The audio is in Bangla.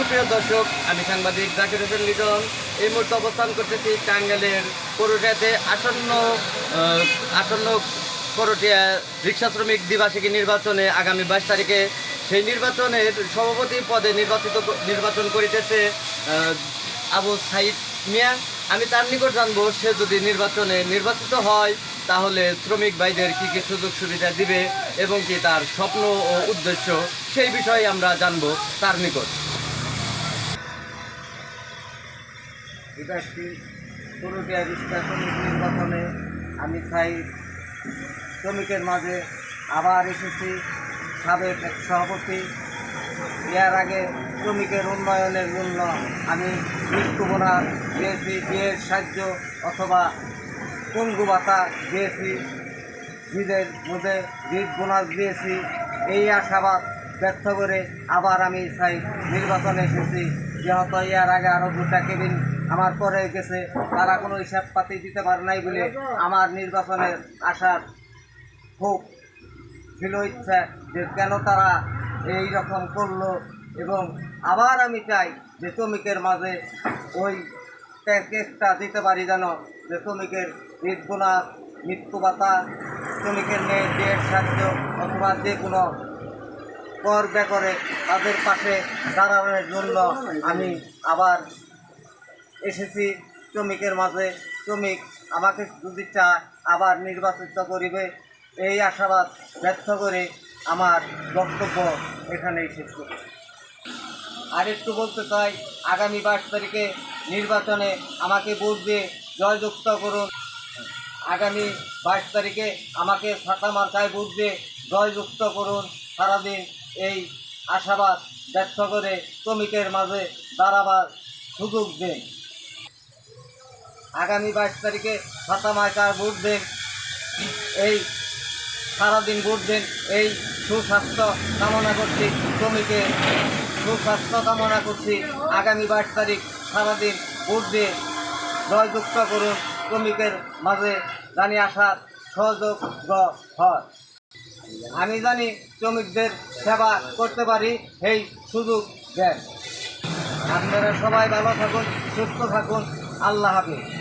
সুপ্রিয় দর্শক, আমি সাংবাদিক জাকির হোসেন লিটন। এই মুহূর্তে অবস্থান করতেছি টাঙ্গাইলের করটিয়াতে আসন্ন আসন্ন করটিয়া রিক্সা শ্রমিক দ্বিবার্ষিকী নির্বাচনে আগামী বাইশ তারিখে সেই নির্বাচনের সভাপতি পদে নির্বাচিত নির্বাচন করিতেছে আবু সাইদ মিয়া। আমি তার নিকট জানব, সে যদি নির্বাচনে নির্বাচিত হয়, তাহলে শ্রমিক ভাইদের কী কী সুযোগ সুবিধা দিবে এবং কি তার স্বপ্ন ও উদ্দেশ্য সেই বিষয়ে আমরা জানব তার নিকট। নির্বাচনে আমি চাই শ্রমিকের মাঝে আবার এসেছি সাবেক সভাপতি। এর আগে শ্রমিকের উন্নয়নের জন্য আমি মৃত্যু দিয়েছি, বিয়ের সাহায্য অথবা পঙ্গু ভাতা দিয়েছি, ঈদের মধ্যে ঈদ বোনাস দিয়েছি। এই আশাবাদ ব্যর্থ করে আবার আমি চাই নির্বাচনে এসেছি। যেহেতু এর আগে আরও দুটা কেবিন আমার পরে গেছে, তারা কোনো হিসাব পাতি দিতে পারে নাই বলে আমার নির্বাচনের আসার খুব ছিল ইচ্ছা যে কেন তারা এই রকম করল এবং আবার আমি চাই যে শ্রমিকের মাঝে ওই প্যাকেজটা দিতে পারি যেন, যে শ্রমিকের ঈদ মৃত্যু ভাতা শ্রমিকের মেয়ে বিয়ের সাহায্য অথবা যে কোনো কর করে তাদের পাশে দাঁড়ানোর জন্য আমি আবার এসেছি। শ্রমিকের মাঝে। শ্রমিক আমাকে যদি চায় আবার নির্বাচিত করিবে। এই আশাবাদ ব্যর্থ করে আমার বক্তব্য এখানেই শেষ করি আর একটু বলতে চাই, আগামী বাইশ তারিখে নির্বাচনে আমাকে ভোট দিয়ে জয়যুক্ত করুন। আগামী বাইশ তারিখে আমাকে ফাঁকা মার্কায় ভোট দিয়ে জয়যুক্ত করুন। সারাদিন এই আশাবাদ ব্যর্থ করে শ্রমিকের মাঝে দাঁড়াবার সুযোগ দিন। আগামী বাইশ তারিখে মার্কায় ভোট দেন। এই সারাদিন ভোট দেন। এই সুস্বাস্থ্য কামনা করছি শ্রমিকের সুস্বাস্থ্য কামনা করছি। আগামী বাইশ তারিখ সারাদিন ভোট দিয়ে জয়যুক্ত করুন শ্রমিকের মাঝে। জানি আসার সহযোগ হয়। আমি জানি শ্রমিকদের সেবা করতে পারি এই সুযোগ দেন। আপনারা সবাই ভালো থাকুন, সুস্থ থাকুন। আল্লাহ হাফিজ।